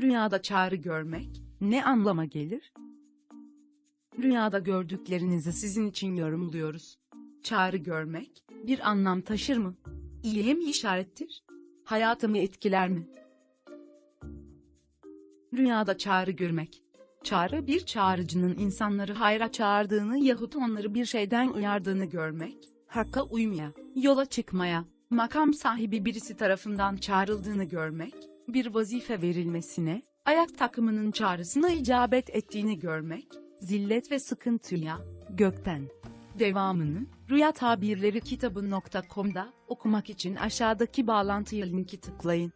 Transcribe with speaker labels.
Speaker 1: Rüyada çağrı görmek ne anlama gelir? Rüyada gördüklerinizi sizin için yorumluyoruz. Çağrı görmek bir anlam taşır mı? İyiye mi işarettir? Hayatımı etkiler mi? Rüyada çağrı görmek. Çağrı bir çağrıcının insanları hayra çağırdığını yahut onları bir şeyden uyardığını görmek, hakka uymaya, yola çıkmaya, makam sahibi birisi tarafından çağrıldığını görmek, bir vazife verilmesine, ayak takımının çağrısına icabet ettiğini görmek, zillet ve sıkıntıya, gökten. Devamını, Rüya Tabirleri kitabı.com'da okumak için aşağıdaki bağlantıya linki tıklayın.